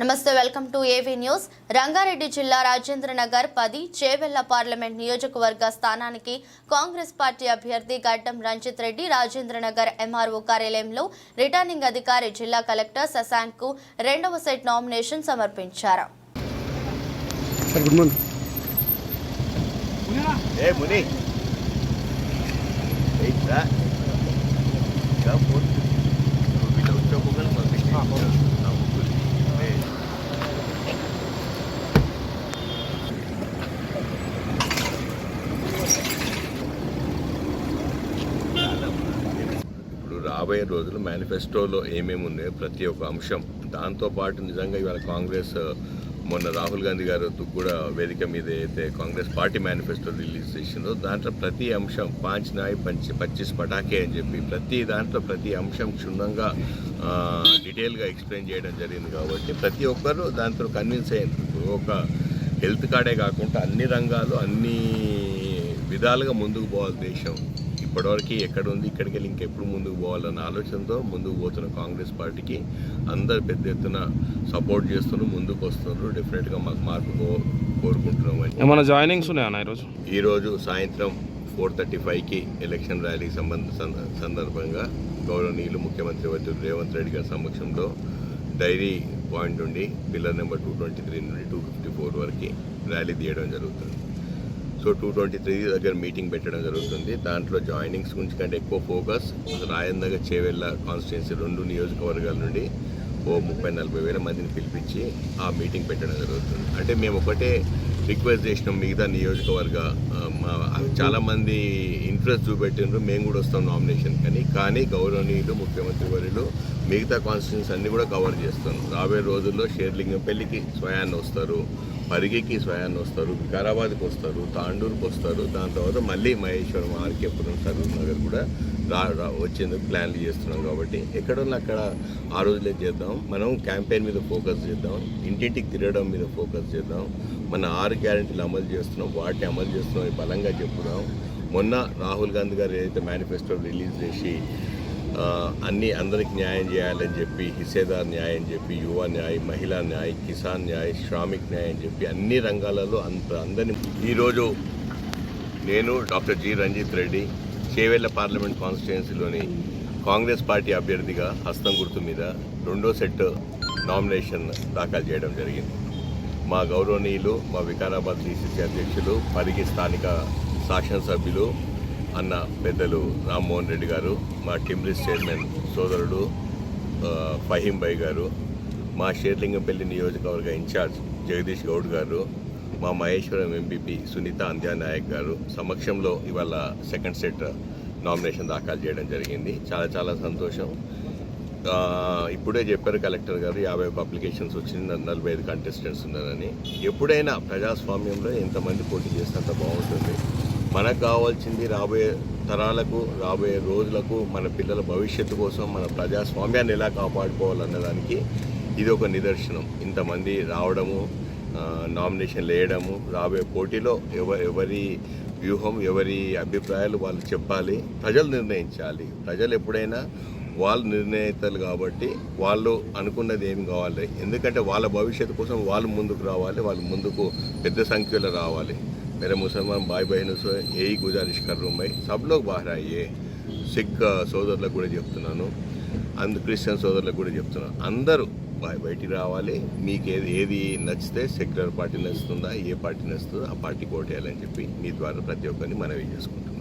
నమస్తే welcome to AV news. Rangareddy జిల్లా రాజేంద్ర నగర్ పది చేవెళ్ళ పార్లమెంట్ నియోజకవర్గ స్థానానికి కాంగ్రెస్ పార్టీ అభ్యర్థి గడ్డం రంజిత్ రెడ్డి రాజేంద్ర నగర్ ఎంఆర్ఓ కార్యాలయంలో రిటర్నింగ్ అధికారి జిల్లా కలెక్టర్ శశాంక్కు రెండవ సెట్ నామినేషన్ సమర్పించారు. Sir good morning. ఏ రాబోయే రోజులు మేనిఫెస్టోలో ఏమేమి ఉన్నాయో ప్రతి ఒక్క అంశం. దాంతోపాటు నిజంగా ఇవాళ కాంగ్రెస్ మొన్న రాహుల్ గాంధీ గారు కూడా వేదిక మీద అయితే కాంగ్రెస్ పార్టీ మేనిఫెస్టో రిలీజ్ చేసిందో దాంట్లో ప్రతి అంశం పాంచ్ నాయ్ పంచి పచ్చిస్ పటాకే అని చెప్పి ప్రతి దాంట్లో ప్రతి అంశం క్షుణ్ణంగా డీటెయిల్గా ఎక్స్ప్లెయిన్ చేయడం జరిగింది కాబట్టి ప్రతి ఒక్కరు దాంతో కన్విన్స్ అయ్యారు. ఒక హెల్త్ కార్డే కాకుండా అన్ని రంగాలు అన్ని విధాలుగా ముందుకు పోవాలి దేశం. ఇప్పటివరకు ఎక్కడ ఉంది ఇక్కడికి వెళ్ళి ఇంకెప్పుడు ముందుకు పోవాలన్న ఆలోచనతో ముందుకు పోతున్న కాంగ్రెస్ పార్టీకి అందరు పెద్ద ఎత్తున సపోర్ట్ చేస్తున్నారు ముందుకు వస్తున్నారు. డెఫినెట్గా మాకు మార్పు కో- కోరుకుంటున్నామని ఏమైనా జాయినింగ్స్ ఉన్నాయా ఈరోజు? ఈరోజు సాయంత్రం ఫోర్ థర్టీ ఫైవ్కి ఎలక్షన్ ర్యాలీ సంబంధ సంద- సందర్భంగా గౌరవనీయులు ముఖ్యమంత్రి వర్యులు రేవంత్ రెడ్డి గారి సమక్షంలో డైరీ పాయింట్ నుండి pillar number two twenty three నుండి టూ ఫిఫ్టీ ఫోర్ వరకు ర్యాలీ తీయడం జరుగుతుంది. సో టూ ట్వంటీ త్రీ దగ్గర మీటింగ్ పెట్టడం జరుగుతుంది. దాంట్లో జాయినింగ్స్ గురించి కంటే ఎక్కువ ఫోకస్ రాయందగర్ చేవెళ్ళ కాన్స్టిట్యున్సీ రెండు నియోజకవర్గాల నుండి ఓ ముప్పై నలభై వేల మందిని పిలిపించి ఆ మీటింగ్ పెట్టడం జరుగుతుంది. అంటే మేము ఒకటే రిక్వెస్ట్ చేసినాం మిగతా నియోజకవర్గ మా చాలామంది ఇంట్రెస్ట్ చూపెట్టినారు మేము కూడా వస్తాం నామినేషన్ కానీ. కానీ గౌరవనీయులు ముఖ్యమంత్రి వర్యులు మిగతా కాన్స్టిట్యూన్స్ అన్నీ కూడా కవర్ చేస్తాం రాబోయే రోజుల్లో షేర్లింగంపల్లికి స్వయాన్ని వస్తారు. పరిగికి స్వయాన్ని వస్తారు వికారాబాద్కి వస్తారు తాండూరుకి వస్తారు. దాని తర్వాత మళ్ళీ మహేశ్వరం ఆర్కేపురం సరూర్ నగర్ కూడా రా వచ్చేందుకు ప్లాన్లు చేస్తున్నాం కాబట్టి ఎక్కడున్న అక్కడ ఆ రోజులే చేద్దాం. మనం క్యాంపెయిన్ మీద ఫోకస్ చేద్దాం ఇంటింటికి తిరగడం మీద ఫోకస్ చేద్దాం. మన ఆరు గ్యారెంటీలు అమలు చేస్తున్నాం వాటిని అమలు చేస్తున్నాం బలంగా చెప్పుదాం. మొన్న రాహుల్ గాంధీ గారు ఏదైతే మేనిఫెస్టో రిలీజ్ చేసి అన్ని అందరికి న్యాయం చేయాలని చెప్పి హిస్సేదార్ న్యాయం చెప్పి యువ న్యాయ్ మహిళా న్యాయ్ కిసాన్ న్యాయ్ శ్రామిక్ న్యాయ్ అని చెప్పి అన్ని రంగాలలో అంత అందరిని ఈరోజు నేను doctor G Ranjith Reddy Chevella parliament కాన్స్టిట్యున్సీలోని Congress party అభ్యర్థిగా హస్తం గుర్తు మీద రెండో సెట్ నామినేషన్ దాఖలు చేయడం జరిగింది. మా గౌరవనీయులు మా వికారాబాద్ డీసీసీ అధ్యక్షులు పరిగి స్థానిక శాసనసభ్యులు అన్న పెద్దలు రామ్మోహన్ రెడ్డి గారు మా టిమ్రిస్ చైర్మన్ సోదరుడు ఫహీం భాయ్ గారు మా షేర్లింగంపల్లి నియోజకవర్గ ఇన్ఛార్జ్ జగదీష్ గౌడ్ గారు మా మహేశ్వరం ఎంపీపీ సునీత అంధ్యానాయక్ గారు సమక్షంలో ఇవాళ సెకండ్ సెట్ నామినేషన్ దాఖలు చేయడం జరిగింది. చాలా చాలా సంతోషం. ఇప్పుడే చెప్పారు కలెక్టర్ గారు యాభై ఒక అప్లికేషన్స్ వచ్చింది నలభై ఐదు కంటెస్టెంట్స్ ఉన్నారని. ఎప్పుడైనా ప్రజాస్వామ్యంలో ఎంతమంది పోటీ చేస్తే అంత బాగుంటుంది. మనకు కావాల్సింది రాబోయే తరాలకు రాబోయే రోజులకు మన పిల్లల భవిష్యత్తు కోసం మన ప్రజాస్వామ్యాన్ని ఎలా కాపాడుకోవాలన్నదానికి ఇది ఒక నిదర్శనం. ఇంతమంది రావడము నామినేషన్ నామినేషన్లు వేయడము రాబోయే పోటీలో ఎవ ఎవరి వ్యూహం ఎవరి అభిప్రాయాలు వాళ్ళు చెప్పాలి ప్రజలు నిర్ణయించాలి. ప్రజలు ఎప్పుడైనా వాళ్ళు నిర్ణయితలు కాబట్టి వాళ్ళు అనుకున్నది ఏం కావాలి. ఎందుకంటే వాళ్ళ భవిష్యత్తు కోసం వాళ్ళు ముందుకు రావాలి వాళ్ళు ముందుకు పెద్ద సంఖ్యలో రావాలి. मेरे मुसलमान भाई बहनों से यही गुजारिश कर रहा हूँ मैं सब लोग बाहर आइए సిక్ సోదరులకు కూడా చెప్తున్నాను అందు క్రిస్టియన్ సోదరులకు కూడా చెప్తున్నాను అందరూ బయ- బయటికి రావాలి మీకు ఏది ఏది నచ్చితే సెక్యులర్ పార్టీ నచ్చుతుందా ఏ పార్టీ నచ్చుతుందో ఆ పార్టీకి ఓటేయాలని చెప్పి మీ ద్వారా ప్రతి ఒక్కరిని మనవి చేసుకుంటున్నాను